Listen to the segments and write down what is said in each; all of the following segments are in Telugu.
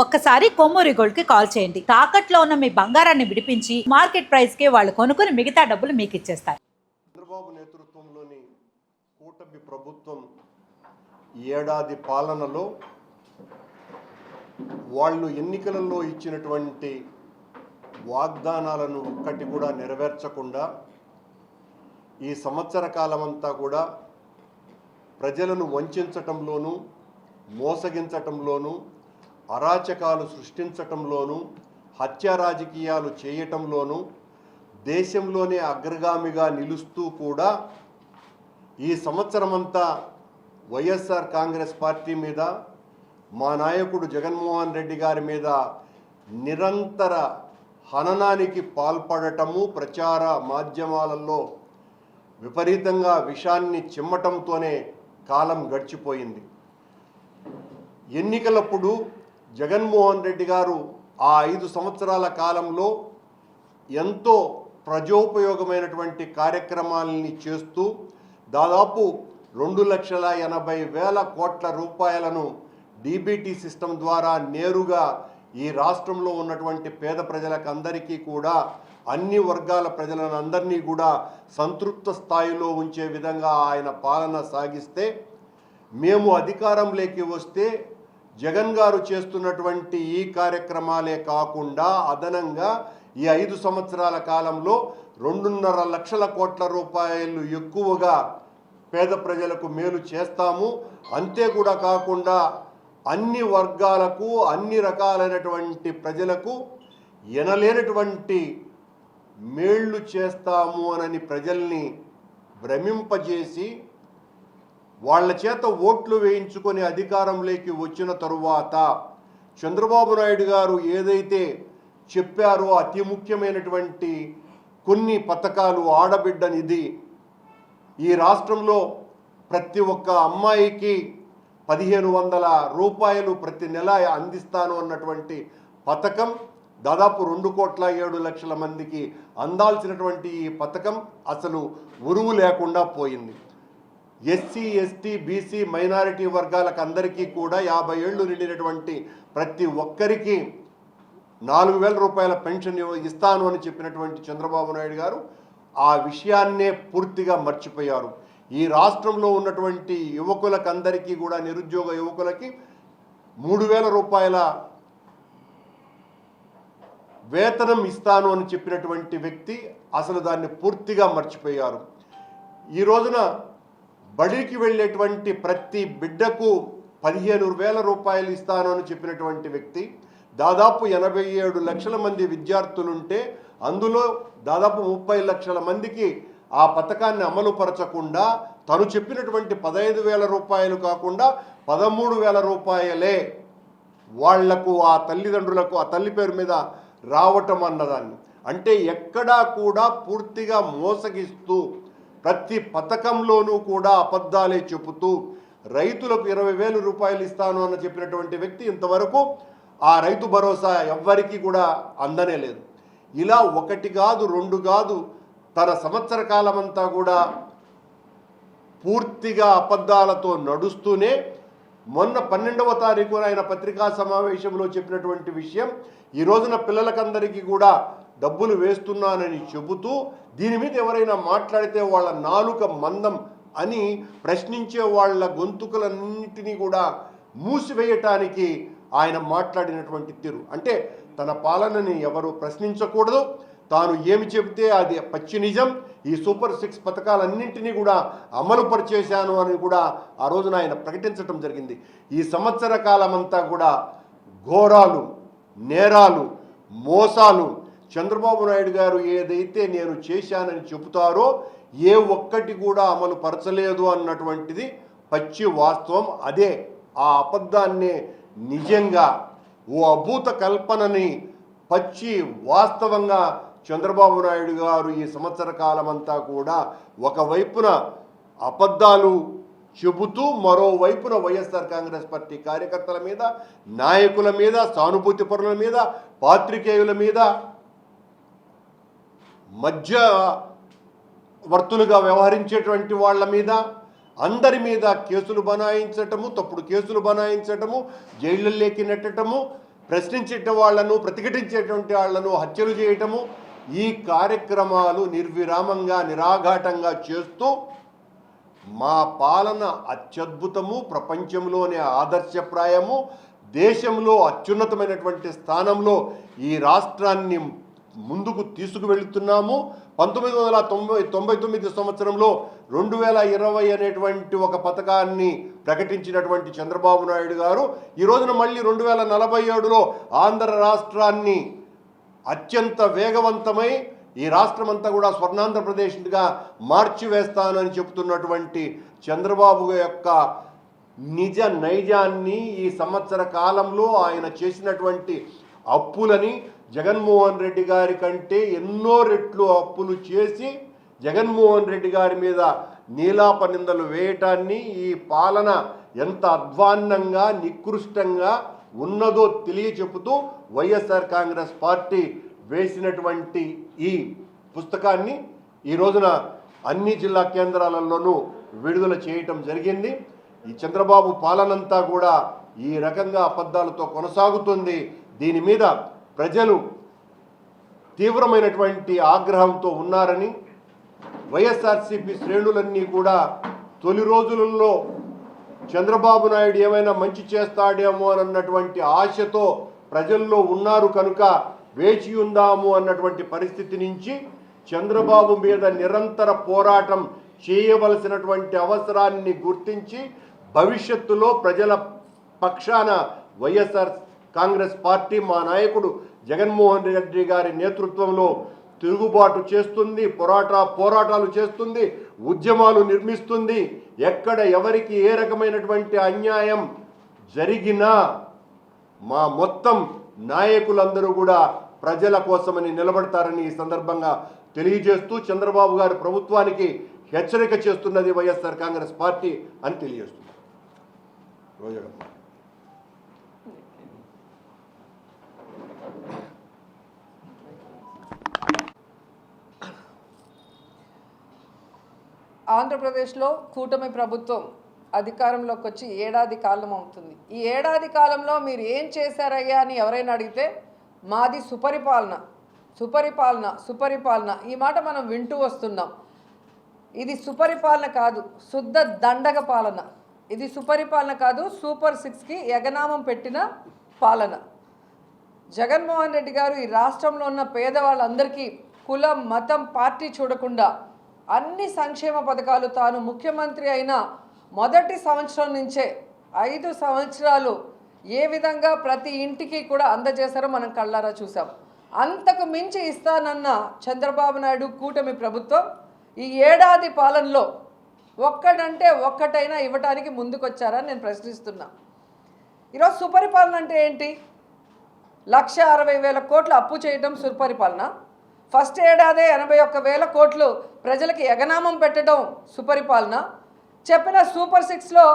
ఒక్కసారి కొమ్మూరి గోల్డ్కి కాల్ చేయండి. తాకట్లో ఉన్న మీ బంగారాన్ని విడిపించి మార్కెట్ ప్రైస్కి వాళ్ళు కొనుక్కుని మిగతా డబ్బులు మీకు ఇచ్చేస్తారు. చంద్రబాబు నేతృత్వంలోని కూటమి ప్రభుత్వం ఏడాది పాలనలో వాళ్ళు ఎన్నికలలో ఇచ్చినటువంటి వాగ్దానాలను ఒక్కటి కూడా నెరవేర్చకుండా ఈ సంవత్సర కాలమంతా కూడా ప్రజలను వంచటంలోనూ మోసగించటంలోనూ అరాచకాలు సృష్టించటంలోనూ హత్య రాజకీయాలు చేయటంలోనూ దేశంలోనే అగ్రగామిగా నిలుస్తూ కూడా ఈ సంవత్సరమంతా వైఎస్ఆర్ కాంగ్రెస్ పార్టీ మీద మా నాయకుడు జగన్మోహన్ రెడ్డి గారి మీద నిరంతర హననానికి పాల్పడటము ప్రచార మాధ్యమాలలో విపరీతంగా విషాన్ని చిమ్మటంతోనే కాలం గడిచిపోయింది. ఎన్నికలప్పుడు జగన్మోహన్ రెడ్డి గారు ఆ ఐదు సంవత్సరాల కాలంలో ఎంతో ప్రజోపయోగమైనటువంటి కార్యక్రమాలని చేస్తూ దాదాపు రెండు లక్షల ఎనభై వేల కోట్ల రూపాయలను డీబీటీ సిస్టమ్ ద్వారా నేరుగా ఈ రాష్ట్రంలో ఉన్నటువంటి పేద ప్రజలకు అందరికీ కూడా అన్ని వర్గాల ప్రజలను అందరినీ కూడా సంతృప్త స్థాయిలో ఉంచే విధంగా ఆయన పాలన సాగిస్తే మేము అధికారంలోకి వస్తే జగన్ గారు చేస్తున్నటువంటి ఈ కార్యక్రమాలే కాకుండా అదనంగా ఈ ఐదు సంవత్సరాల కాలంలో రెండున్నర లక్షల కోట్ల రూపాయలు ఎక్కువగా పేద ప్రజలకు మేలు చేస్తాము. అంతే కూడా కాకుండా అన్ని వర్గాలకు అన్ని రకాలైనటువంటి ప్రజలకు ఎనలేనటువంటి మేళ్ళు చేస్తాము అనని ప్రజల్ని భ్రమింపజేసి వాళ్ళ చేత ఓట్లు వేయించుకొని అధికారంలోకి వచ్చిన తరువాత చంద్రబాబు నాయుడు గారు ఏదైతే చెప్పారో అతి ముఖ్యమైనటువంటి కొన్ని పథకాలు ఆడబిడ్డ నిధి ఈ రాష్ట్రంలో ప్రతి ఒక్క అమ్మాయికి పదిహేను వందల రూపాయలు ప్రతి నెల అందిస్తాను అన్నటువంటి పథకం దాదాపు రెండు కోట్ల ఏడు లక్షల మందికి అందాల్సినటువంటి ఈ పథకం అసలు ఉరువు లేకుండా పోయింది. ఎస్సీ ఎస్టీ బీసీ మైనారిటీ వర్గాలకు అందరికీ కూడా యాభై ఏళ్ళు నిండినటువంటి ప్రతి ఒక్కరికి నాలుగు వేల రూపాయల పెన్షన్ ఇస్తాను అని చెప్పినటువంటి చంద్రబాబు నాయుడు గారు ఆ విషయాన్నే పూర్తిగా మర్చిపోయారు. ఈ రాష్ట్రంలో ఉన్నటువంటి యువకులకు అందరికీ కూడా నిరుద్యోగ యువకులకి మూడు వేల రూపాయల వేతనం ఇస్తాను అని చెప్పినటువంటి వ్యక్తి అసలు దాన్ని పూర్తిగా మర్చిపోయారు. ఈ రోజున బడికి వెళ్ళేటువంటి ప్రతి బిడ్డకు పదిహేను వేల రూపాయలు ఇస్తాను అని చెప్పినటువంటి వ్యక్తి దాదాపు ఎనభై ఏడు లక్షల మంది విద్యార్థులుంటే అందులో దాదాపు ముప్పై లక్షల మందికి ఆ పథకాన్ని అమలుపరచకుండా తను చెప్పినటువంటి పదహైదు వేల రూపాయలు కాకుండా పదమూడు వేల రూపాయలే వాళ్ళకు ఆ తల్లిదండ్రులకు ఆ తల్లి పేరు మీద రావటం అన్నదాన్ని. అంటే ఎక్కడా కూడా పూర్తిగా మోసగిస్తూ ప్రతి పథకంలోనూ కూడా అబద్ధాలే చెబుతూ రైతులకు ఇరవై వేలు రూపాయలు ఇస్తాను అని చెప్పినటువంటి వ్యక్తి ఇంతవరకు ఆ రైతు భరోసా ఎవ్వరికీ కూడా అందనే లేదు. ఇలా ఒకటి కాదు రెండు కాదు తన సంవత్సర కాలమంతా కూడా పూర్తిగా అబద్ధాలతో నడుస్తూనే మొన్న పన్నెండవ తారీఖున ఆయన పత్రికా సమావేశంలో చెప్పినటువంటి విషయం ఈ రోజున పిల్లలకందరికీ కూడా డబ్బులు వేస్తున్నానని చెబుతూ దీని మీద ఎవరైనా మాట్లాడితే వాళ్ళ నాలుక మందం అని ప్రశ్నించే వాళ్ళ గొంతుకులన్నింటినీ కూడా మూసివేయటానికి ఆయన మాట్లాడినటువంటి తీరు. అంటే తన పాలనని ఎవరు ప్రశ్నించకూడదు. తాను ఏమి చెబితే అది పచ్చి నిజం. ఈ సూపర్ సిక్స్ పథకాలన్నింటినీ కూడా అమలు పరిచేశాను అని కూడా ఆ రోజున ఆయన ప్రకటించడం జరిగింది. ఈ సంవత్సర కాలమంతా కూడా ఘోరాలు నేరాలు మోసాలు చంద్రబాబు నాయుడు గారు ఏదైతే నేను చేశానని చెబుతారో ఏ ఒక్కటి కూడా అమలు పరచలేదు అన్నటువంటిది పచ్చి వాస్తవం. అదే ఆ అబద్ధాన్నే నిజంగా ఓ అభూత కల్పనని పచ్చి వాస్తవంగా చంద్రబాబు నాయుడు గారు ఈ సంవత్సర కాలమంతా కూడా ఒకవైపున అబద్ధాలు చెబుతూ మరోవైపున వైఎస్ఆర్ కాంగ్రెస్ పార్టీ కార్యకర్తల మీద నాయకుల మీద సానుభూతి పరుల మీద పాత్రికేయుల మీద మధ్య వర్తులుగా వ్యవహరించేటువంటి వాళ్ళ మీద అందరి మీద కేసులు బనాయించటము తప్పుడు కేసులు బనాయించటము జైళ్ళల్లోకి నెట్టటము ప్రశ్నించేట వాళ్ళను ప్రతిఘటించేటువంటి వాళ్ళను హత్యలు చేయటము ఈ కార్యక్రమాలు నిర్విరామంగా నిరాఘాటంగా చేస్తూ మా పాలన అత్యద్భుతము ప్రపంచంలోనే ఆదర్శప్రాయము దేశంలో అత్యున్నతమైనటువంటి స్థానంలో ఈ రాష్ట్రాన్ని ముందుకు తీసుకువెళుతున్నాము. పంతొమ్మిది వందల తొంభై తొంభై తొమ్మిది సంవత్సరంలో రెండు వేల ఇరవై అనేటువంటి ఒక పథకాన్ని ప్రకటించినటువంటి చంద్రబాబు నాయుడు గారు ఈ రోజున మళ్ళీ రెండు వేల నలభై ఏడులో ఆంధ్ర రాష్ట్రాన్ని అత్యంత వేగవంతమై ఈ రాష్ట్రం అంతా కూడా స్వర్ణాంధ్రప్రదేశ్గా మార్చివేస్తానని చెబుతున్నటువంటి చంద్రబాబు యొక్క నిజ నైజాన్ని ఈ సంవత్సర కాలంలో ఆయన చేసినటువంటి అప్పులని జగన్మోహన్ రెడ్డి గారి కంటే ఎన్నో రెట్లు అప్పులు చేసి జగన్మోహన్ రెడ్డి గారి మీద నీలాప నిందలు వేయటాన్ని ఈ పాలన ఎంత అధ్వాన్నంగా నికృష్టంగా ఉన్నదో తెలియచెప్పుతూ వైఎస్ఆర్ కాంగ్రెస్ పార్టీ వేసినటువంటి ఈ పుస్తకాన్ని ఈ రోజున అన్ని జిల్లా కేంద్రాలలోనూ విడుదల చేయటం జరిగింది. ఈ చంద్రబాబు పాలనంతా కూడా ఈ రకంగా అబద్ధాలతో కొనసాగుతుంది. దీని మీద ప్రజలు తీవ్రమైనటువంటి ఆగ్రహంతో ఉన్నారని వైఎస్ఆర్సీపీ శ్రేణులన్నీ కూడా తొలి రోజులలో చంద్రబాబు నాయుడు ఏమైనా మంచి చేస్తాడేమో అన్నటువంటి ఆశతో ప్రజల్లో ఉన్నారు కనుక వేచి ఉందాము అన్నటువంటి పరిస్థితి నుంచి చంద్రబాబు మీద నిరంతర పోరాటం చేయవలసినటువంటి అవసరాన్ని గుర్తించి భవిష్యత్తులో ప్రజల పక్షాన వైఎస్ఆర్ కాంగ్రెస్ పార్టీ మా నాయకుడు జగన్మోహన్ రెడ్డి గారి నేతృత్వంలో తిరుగుబాటు చేస్తుంది పోరాట పోరాటాలు చేస్తుంది ఉద్యమాలు నిర్మిస్తుంది. ఎక్కడ ఎవరికి ఏ రకమైనటువంటి అన్యాయం జరిగినా మా మొత్తం నాయకులందరూ కూడా ప్రజల కోసమని నిలబడతారని ఈ సందర్భంగా తెలియజేస్తూ చంద్రబాబు గారి ప్రభుత్వానికి హెచ్చరిక చేస్తున్నది వైఎస్ఆర్ కాంగ్రెస్ పార్టీ అని తెలియజేస్తుంది రోజగమ్మ ఆంధ్రప్రదేశ్లో కూటమి ప్రభుత్వం అధికారంలోకి వచ్చి ఏడాది కాలం అవుతుంది. ఈ ఏడాది కాలంలో మీరు ఏం చేశారయ్యా అని ఎవరైనా అడిగితే మాది సుపరిపాలన సుపరిపాలన సుపరిపాలన ఈ మాట మనం వింటూ వస్తున్నాం. ఇది సుపరిపాలన కాదు శుద్ధ దండగ పాలన. ఇది సుపరిపాలన కాదు సూపర్ సిక్స్కి ఎగనామం పెట్టిన పాలన. జగన్మోహన్ రెడ్డి గారు ఈ రాష్ట్రంలో ఉన్న పేదవాళ్ళందరికీ కులం మతం పార్టీ చూడకుండా అన్ని సంక్షేమ పథకాలు తాను ముఖ్యమంత్రి అయిన మొదటి సంవత్సరం నుంచే ఐదు సంవత్సరాలు ఏ విధంగా ప్రతి ఇంటికి కూడా అందజేశారో మనం కళ్ళారా చూసాం అంతకు మించి ఇస్తానన్న చంద్రబాబు నాయుడు కూటమి ప్రభుత్వం ఈ ఏడాది పాలనలో ఒక్కడంటే ఒక్కటైనా ఇవ్వటానికి ముందుకొచ్చారని నేను ప్రశ్నిస్తున్నా. ఈరోజు సుపరిపాలన అంటే ఏంటి? లక్ష అరవై వేల కోట్లు అప్పు చేయటం సుపరిపాలన. ఫస్ట్ ఏడాదే ఎనభై ఒక్క వేల కోట్లు ప్రజలకి ఎగనామం పెట్టడం సుపరిపాలన. చెప్పిన సూపర్ సిక్స్లో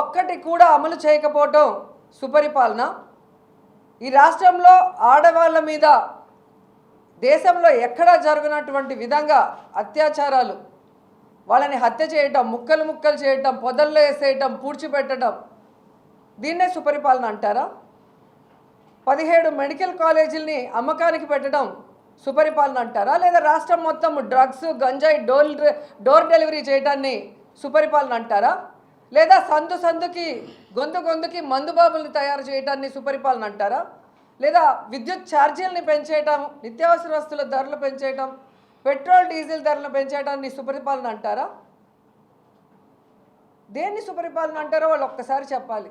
ఒక్కటి కూడా అమలు చేయకపోవటం సుపరిపాలన. ఈ రాష్ట్రంలో ఆడవాళ్ళ మీద దేశంలో ఎక్కడా జరగనటువంటి విధంగా అత్యాచారాలు వాళ్ళని హత్య చేయటం ముక్కలు ముక్కలు చేయటం పొదల్లో వేసేయటం పూడ్చిపెట్టడం దీన్నే సుపరిపాలన అంటారా? పదిహేడు మెడికల్ కాలేజీలని అమ్మకానికి పెట్టడం సుపరిపాలన అంటారా? లేదా రాష్ట్రం మొత్తం డ్రగ్స్ గంజాయి డోర్ డోర్ డెలివరీ చేయడాన్ని సుపరిపాలన అంటారా? లేదా సందు సందుకి గొంతు గొంతుకి మందుబాబుల్ని తయారు చేయడాన్ని సుపరిపాలన అంటారా? లేదా విద్యుత్ ఛార్జీలని పెంచేయటం నిత్యావసర వస్తువుల ధరలు పెంచేయటం పెట్రోల్ డీజిల్ ధరలు పెంచేయడాన్ని సుపరిపాలన అంటారా? దేన్ని సుపరిపాలన అంటారో వాళ్ళు ఒక్కసారి చెప్పాలి.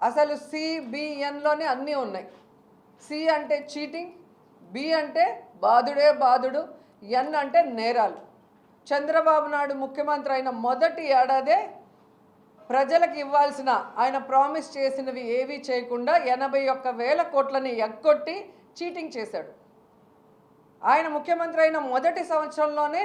అసలు సిబిఎన్లోనే అన్నీ ఉన్నాయి. సి అంటే చీటింగ్ బి అంటే బాధుడే బాధుడు ఎన్ అంటే నేరాలు. చంద్రబాబు నాయుడు ముఖ్యమంత్రి అయిన మొదటి ఏడాదే ప్రజలకు ఇవ్వాల్సిన ఆయన ప్రామిస్ చేసినవి ఏవీ చేయకుండా ఎనభై ఒక్క వేల కోట్లని ఎగ్గొట్టి చీటింగ్ చేశాడు. ఆయన ముఖ్యమంత్రి అయిన మొదటి సంవత్సరంలోనే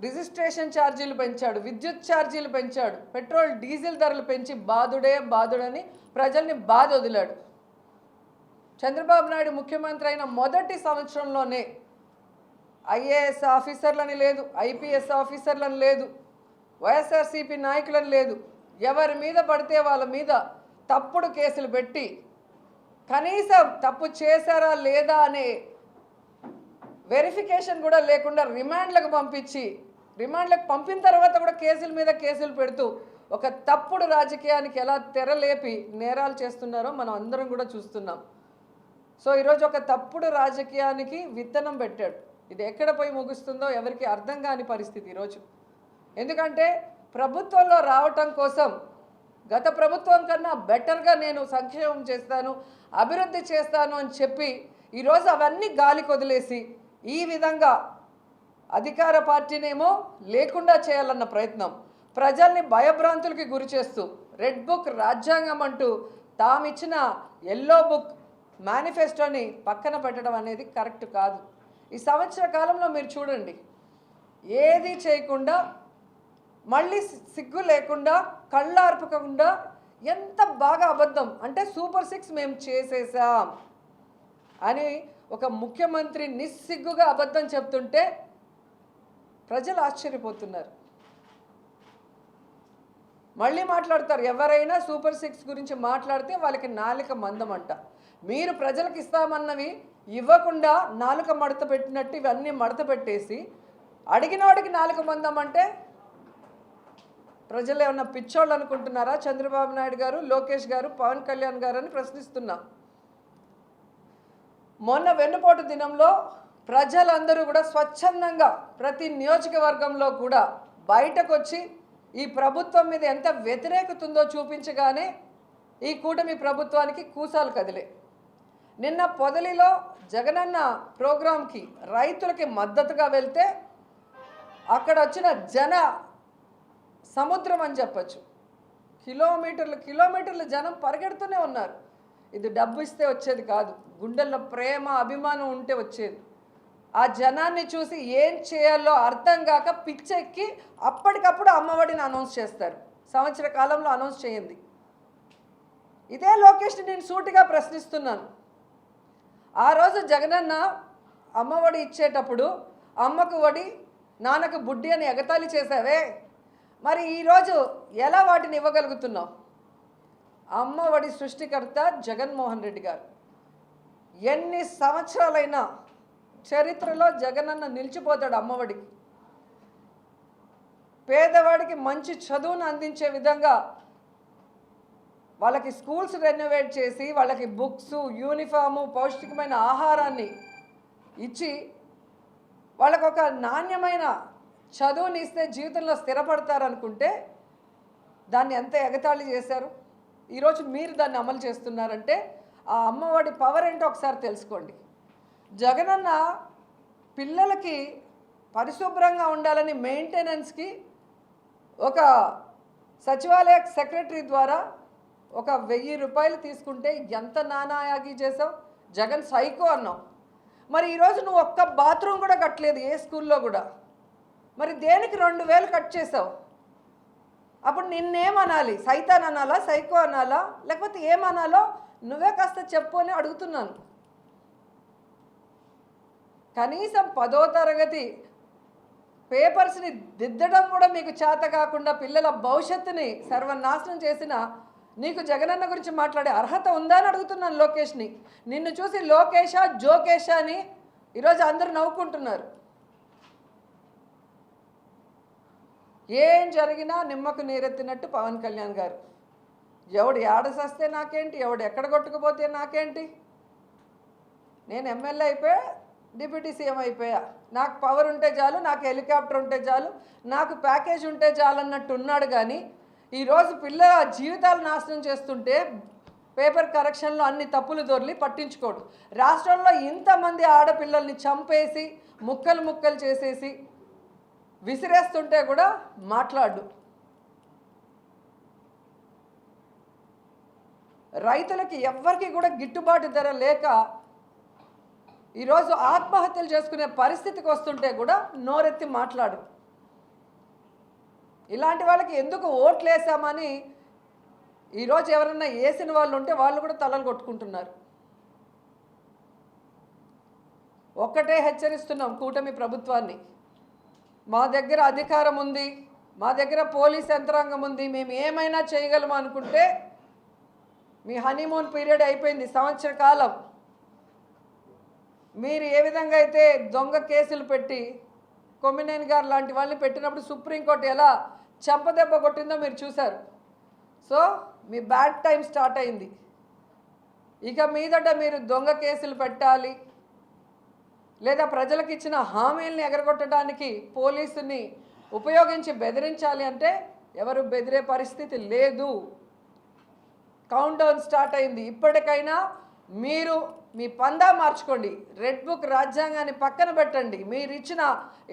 రిజిస్ట్రేషన్ ఛార్జీలు పెంచాడు విద్యుత్ ఛార్జీలు పెంచాడు పెట్రోల్ డీజిల్ ధరలు పెంచి బాధుడే బాధుడని ప్రజల్ని బాధ వదిలాడు. చంద్రబాబు నాయుడు ముఖ్యమంత్రి అయిన మొదటి సంవత్సరంలోనే ఐఏఎస్ ఆఫీసర్లని లేదు ఐపీఎస్ ఆఫీసర్లను లేదు వైఎస్ఆర్సీపీ నాయకులను లేదు. ఎవరి మీద పడితే వాళ్ళ మీద తప్పుడు కేసులు పెట్టి కనీసం తప్పు చేశారా లేదా అనే వెరిఫికేషన్ కూడా లేకుండా రిమాండ్లకు పంపించి రిమాండ్లకు పంపిన తర్వాత కూడా కేసుల మీద కేసులు పెడుతూ ఒక తప్పుడు రాజకీయానికి ఎలా తెరలేపి నేరాలు చేస్తున్నారో మనం అందరం కూడా చూస్తున్నాం. సో ఈరోజు ఒక తప్పుడు రాజకీయానికి విత్తనం పెట్టాడు. ఇది ఎక్కడ పోయి ముగుస్తుందో ఎవరికి అర్థం కాని పరిస్థితి ఈరోజు. ఎందుకంటే ప్రభుత్వంలో రావటం కోసం గత ప్రభుత్వం కన్నా బెటర్గా నేను సంక్షేమం చేస్తాను అభివృద్ధి చేస్తాను అని చెప్పి ఈరోజు అవన్నీ గాలి కొదిలేసి ఈ విధంగా అధికార పార్టీనేమో లేకుండా చేయాలన్న ప్రయత్నం ప్రజల్ని భయభ్రాంతులకి గురి చేస్తూ రెడ్ బుక్ రాజ్యాంగం అంటూ తామిచ్చిన ఎల్లో బుక్ మేనిఫెస్టోని పక్కన పెట్టడం అనేది కరెక్ట్ కాదు. ఈ సంవత్సర కాలంలో మీరు చూడండి. ఏది చేయకుండా మళ్ళీ సిగ్గు లేకుండా కళ్ళార్పకుండా ఎంత బాగా అబద్ధం అంటే సూపర్ సిక్స్ మేము చేసేసాం అని ఒక ముఖ్యమంత్రి నిస్సిగ్గుగా అబద్ధం చెప్తుంటే ప్రజలు ఆశ్చర్యపోతున్నారు. మళ్ళీ మాట్లాడతారు. ఎవరైనా సూపర్ సిక్స్ గురించి మాట్లాడితే వాళ్ళకి నాలుక మందం అంట మీరు ప్రజలకు ఇస్తామన్నవి ఇవ్వకుండా నాలుక మడత పెట్టినట్టు ఇవన్నీ మడత పెట్టేసి అడిగిన వాడికి నాలుక మందం అంటే ప్రజలు ఏమన్నా పిచ్చోళ్ళు అనుకుంటున్నారా? చంద్రబాబు నాయుడు గారు లోకేష్ గారు పవన్ కళ్యాణ్ గారు అని ప్రశ్నిస్తున్నా. మొన్న వెన్నుపోటు దినంలో ప్రజలందరూ కూడా స్వచ్ఛందంగా ప్రతి నియోజకవర్గంలో కూడా బయటకు వచ్చి ఈ ప్రభుత్వం మీద ఎంత వ్యతిరేకత ఉందో చూపించగానే ఈ కూటమి ప్రభుత్వానికి కూసాలు కదిలే. నిన్న పొదలిలో జగనన్న ప్రోగ్రాంకి రైతులకి మద్దతుగా వెళ్తే అక్కడ వచ్చిన జన సముద్రం అని చెప్పచ్చు. కిలోమీటర్లు కిలోమీటర్లు జనం పరిగెడుతూనే ఉన్నారు. ఇది డబ్బు ఇస్తే వచ్చేది కాదు. గుండెల్లో ప్రేమ అభిమానం ఉంటే వచ్చేది. ఆ జనాన్ని చూసి ఏం చేయాలో అర్థం కాక పిచ్చెక్కి అప్పటికప్పుడు అమ్మఒడిని అనౌన్స్ చేస్తారు. సంవత్సర కాలంలో అనౌన్స్ చేయండి. ఇదే లోకేష్ని నేను సూటిగా ప్రశ్నిస్తున్నాను. ఆ రోజు జగనన్న అమ్మఒడి ఇచ్చేటప్పుడు అమ్మకు వడి నాన్నకు బుడ్డి అని ఎగతాళి చేసావే మరి ఈరోజు ఎలా వాటిని ఇవ్వగలుగుతున్నావు? అమ్మఒడి సృష్టికర్త జగన్మోహన్ రెడ్డి గారు. ఎన్ని సంవత్సరాలైనా చరిత్రలో జగనన్న నిలిచిపోతాడు అమ్మఒడికి పేదవాడికి మంచి చదువును అందించే విధంగా వాళ్ళకి స్కూల్స్ రెనోవేట్ చేసి వాళ్ళకి బుక్స్ యూనిఫాము పౌష్టికమైన ఆహారాన్ని ఇచ్చి వాళ్ళకు ఒక నాణ్యమైన చదువుని ఇస్తే జీవితంలో స్థిరపడతారనుకుంటే దాన్ని ఎంత ఎగతాళి చేశారు? ఈరోజు మీరు దాన్ని అమలు చేస్తున్నారంటే ఆ అమ్మఒడి పవర్ ఏంటో ఒకసారి తెలుసుకోండి. జగనన్న పిల్లలకి పరిశుభ్రంగా ఉండాలని మెయింటెనెన్స్కి ఒక సచివాలయ సెక్రటరీ ద్వారా ఒక వెయ్యి రూపాయలు తీసుకుంటే ఎంత నానాయాగి చేసావు? జగన్ సైకో అన్నావు. మరి ఈరోజు నువ్వు ఒక్క బాత్రూమ్ కూడా కట్టలేదు ఏ స్కూల్లో కూడా. మరి దేనికి రెండు వేలు కట్ చేసావు? అప్పుడు నిన్నేమనాలి? సైతాన్ అనాలా? సైకో అనాలా? లేకపోతే ఏమనాలో? నువ్వే కాస్త చెప్పు అని అడుగుతున్నాను. కనీసం పదో తరగతి పేపర్స్ని దిద్దడం కూడా మీకు చేత కాకుండా పిల్లల భవిష్యత్తుని సర్వనాశనం చేసిన నీకు జగనన్న గురించి మాట్లాడే అర్హత ఉందా అని అడుగుతున్నాను లోకేష్ని. నిన్ను చూసి లోకేషా జోకేషా అని ఈరోజు అందరూ నవ్వుకుంటున్నారు. ఏం జరిగినా నిమ్మకు నీరెత్తినట్టు పవన్ కళ్యాణ్ గారు. ఎవడు ఏడ సస్తే నాకేంటి? ఎవడు ఎక్కడ కొట్టుకుపోతే నాకేంటి? నేను ఎమ్మెల్యే అయిపోయి డిప్యూటీ సీఎం అయిపోయా. నాకు పవర్ ఉంటే చాలు నాకు హెలికాప్టర్ ఉంటే చాలు నాకు ప్యాకేజ్ ఉంటే చాలు అన్నట్టు ఉన్నాడు కానీ ఈరోజు పిల్లల జీవితాలు నాశనం చేస్తుంటే పేపర్ కరెక్షన్లో అన్ని తప్పులు దొర్లి పట్టించుకోడు. రాష్ట్రంలో ఇంతమంది ఆడపిల్లల్ని చంపేసి ముక్కలు ముక్కలు చేసేసి విసిరేస్తుంటే కూడా మాట్లాడు. రైతులకి ఎవ్వరికి కూడా గిట్టుబాటు ధర లేక ఈరోజు ఆత్మహత్యలు చేసుకునే పరిస్థితికి వస్తుంటే కూడా నోరెత్తి మాట్లాడు. ఇలాంటి వాళ్ళకి ఎందుకు ఓట్లు వేసామని ఈరోజు ఎవరన్నా వేసిన వాళ్ళు ఉంటే వాళ్ళు కూడా తలలు కొట్టుకుంటున్నారు. ఒక్కటే హెచ్చరిస్తున్నాం కూటమి ప్రభుత్వాన్ని. మా దగ్గర అధికారం ఉంది మా దగ్గర పోలీస్ యంత్రాంగం ఉంది మేము ఏమైనా చేయగలము అనుకుంటే మీ హనీమూన్ పీరియడ్ అయిపోయింది సంవత్సర కాలం. మీరు ఏ విధంగా అయితే దొంగ కేసులు పెట్టి కొమ్మినేని గారు లాంటి వాళ్ళని పెట్టినప్పుడు సుప్రీంకోర్టు ఎలా చెంపదెబ్బ కొట్టిందో మీరు చూశారు. సో మీ బ్యాడ్ టైం స్టార్ట్ అయింది. ఇక మీదట మీరు దొంగ కేసులు పెట్టాలి. లేదా ప్రజలకు ఇచ్చిన హామీల్ని ఎగరగొట్టడానికి పోలీసుని ఉపయోగించి బెదిరించాలి అంటే ఎవరు బెదిరే పరిస్థితి లేదు. కౌంట్ డౌన్ స్టార్ట్ అయింది. ఇప్పటికైనా మీరు మీ పందా మార్చుకోండి. రెడ్ బుక్ రాజ్యాంగాన్ని పక్కన పెట్టండి. మీరు ఇచ్చిన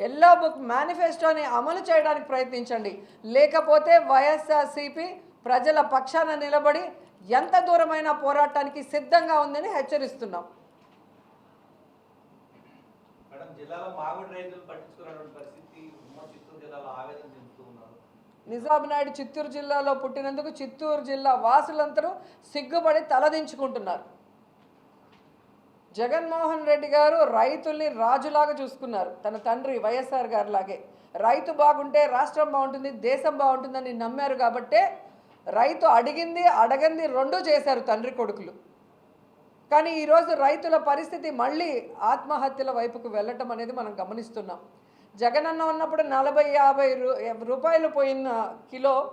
ఎల్లో బుక్ మేనిఫెస్టోని అమలు చేయడానికి ప్రయత్నించండి. లేకపోతే వైఎస్ఆర్సీపీ ప్రజల పక్షాన నిలబడి ఎంత దూరమైన పోరాటానికి సిద్ధంగా ఉందని హెచ్చరిస్తున్నాం. నిజాం నాయుడు చిత్తూరు జిల్లాలో పుట్టినందుకు చిత్తూరు జిల్లా వాసులందరూ సిగ్గుపడి తలదించుకుంటున్నారు. జగన్మోహన్ రెడ్డి గారు రైతుల్ని రాజులాగా చూసుకున్నారు. తన తండ్రి వైఎస్ఆర్ గారు లాగే రైతు బాగుంటే రాష్ట్రం బాగుంటుంది దేశం బాగుంటుందని నమ్మారు కాబట్టే రైతు అడిగింది అడగంది రెండూ చేశారు తండ్రి కొడుకులు. కానీ ఈరోజు రైతుల పరిస్థితి మళ్ళీ ఆత్మహత్యల వైపుకు వెళ్ళటం అనేది మనం గమనిస్తున్నాం. జగనన్న ఉన్నప్పుడు నలభై యాభై రూ- రూపాయలు పోయిన కిలో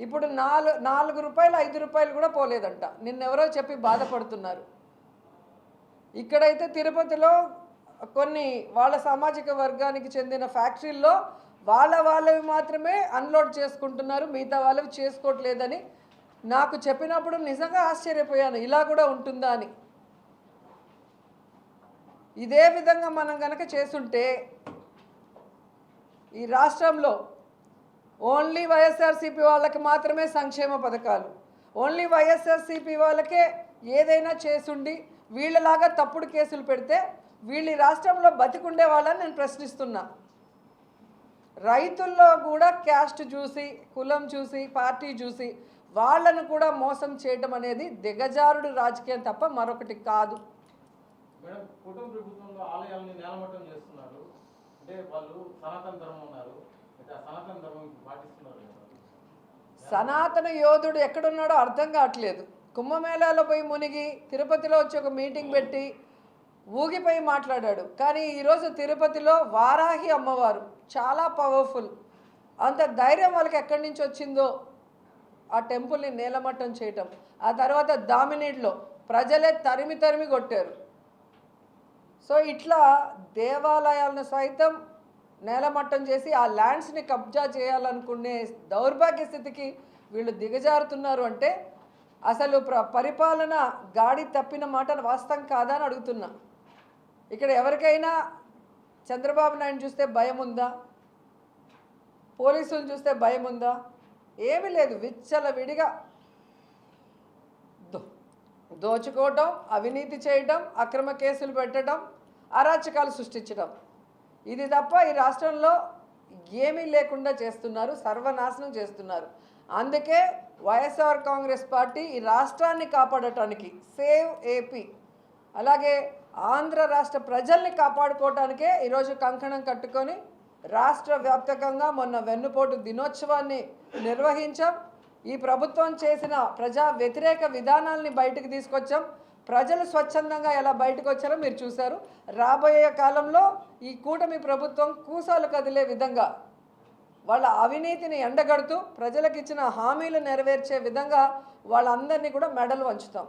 ఇప్పుడు నాలుగు నాలుగు రూపాయలు ఐదు రూపాయలు కూడా పోలేదంట. నిన్నెవరో చెప్పి బాధపడుతున్నారు. ఇక్కడైతే తిరుపతిలో కొన్ని వాళ్ళ సామాజిక వర్గానికి చెందిన ఫ్యాక్టరీల్లో వాళ్ళ వాళ్ళవి మాత్రమే అన్లోడ్ చేసుకుంటున్నారు మిగతా వాళ్ళవి చేసుకోవట్లేదని. నాకు చెప్పినప్పుడు నిజంగా ఆశ్చర్యపోయాను ఇలా కూడా ఉంటుందా అని. ఇదే విధంగా మనం కనుక చేసుంటే ఈ రాష్ట్రంలో ఓన్లీ వైఎస్ఆర్సీపీ వాళ్ళకి మాత్రమే సంక్షేమ పథకాలు ఓన్లీ వైఎస్ఆర్సీపీ వాళ్ళకే ఏదైనా చేసుండి వీళ్ళలాగా తప్పుడు కేసులు పెడితే వీళ్ళు ఈ రాష్ట్రంలో బతికుండే వాళ్ళని నేను ప్రశ్నిస్తున్నా. రైతుల్లో కూడా క్యాస్ట్ చూసి కులం చూసి పార్టీ చూసి వాళ్ళను కూడా మోసం చేయడం అనేది దిగజారుడు రాజకీయం తప్ప మరొకటి కదా. సనాతన యోధుడు ఎక్కడున్నాడో అర్థం కావట్లేదు. కుంభమేళాలో పోయి మునిగి తిరుపతిలో వచ్చి ఒక మీటింగ్ పెట్టి ఊగిపోయి మాట్లాడాడు. కానీ ఈరోజు తిరుపతిలో వారాహి అమ్మవారు చాలా పవర్ఫుల్ అంత ధైర్యం వాళ్ళకి ఎక్కడి నుంచి వచ్చిందో? ఆ టెంపుల్ని నేలమట్టం చేయటం. ఆ తర్వాత దామినీడ్లో ప్రజలే తరిమి తరిమి కొట్టారు. సో ఇట్లా దేవాలయాలను సైతం నేలమట్టం చేసి ఆ ల్యాండ్స్ని కబ్జా చేయాలనుకునే దౌర్భాగ్య స్థితికి వీళ్ళు దిగజారుతున్నారు అంటే అసలు ప్ర పరిపాలన గాడి తప్పిన మాట వాస్తవం కాదా అని అడుగుతున్నా. ఇక్కడ ఎవరికైనా చంద్రబాబు నాయుడు చూస్తే భయం ఉందా? పోలీసులు చూస్తే భయం ఉందా? ఏమీ లేదు విచ్చల విడిగా దో దోచుకోవటం అవినీతి చేయటం అక్రమ కేసులు పెట్టడం అరాచకాలు సృష్టించడం ఇది తప్ప ఈ రాష్ట్రంలో ఏమీ లేకుండా చేస్తున్నారు సర్వనాశనం చేస్తున్నారు. అందుకే వైఎస్ఆర్ కాంగ్రెస్ పార్టీ ఈ రాష్ట్రాన్ని కాపాడటానికి సేవ్ ఏపీ. అలాగే ఆంధ్ర రాష్ట్ర ప్రజల్ని కాపాడుకోవటానికే ఈరోజు కంకణం కట్టుకొని రాష్ట్ర వ్యాప్తకంగా మొన్న వెన్నుపోటు దినోత్సవాన్ని నిర్వహించాం. ఈ ప్రభుత్వం చేసిన ప్రజా వ్యతిరేక విధానాల్ని బయటకు తీసుకొచ్చాం. ప్రజలు స్వచ్ఛందంగా ఎలా బయటకు వచ్చారో మీరు చూశారు. రాబోయే కాలంలో ఈ కూటమి ప్రభుత్వం కూసాలు కదిలే విధంగా వాళ్ళ అవినీతిని ఎండగడుతూ ప్రజలకు ఇచ్చిన హామీలు నెరవేర్చే విధంగా వాళ్ళందరినీ కూడా మెడలు వంచుతాం.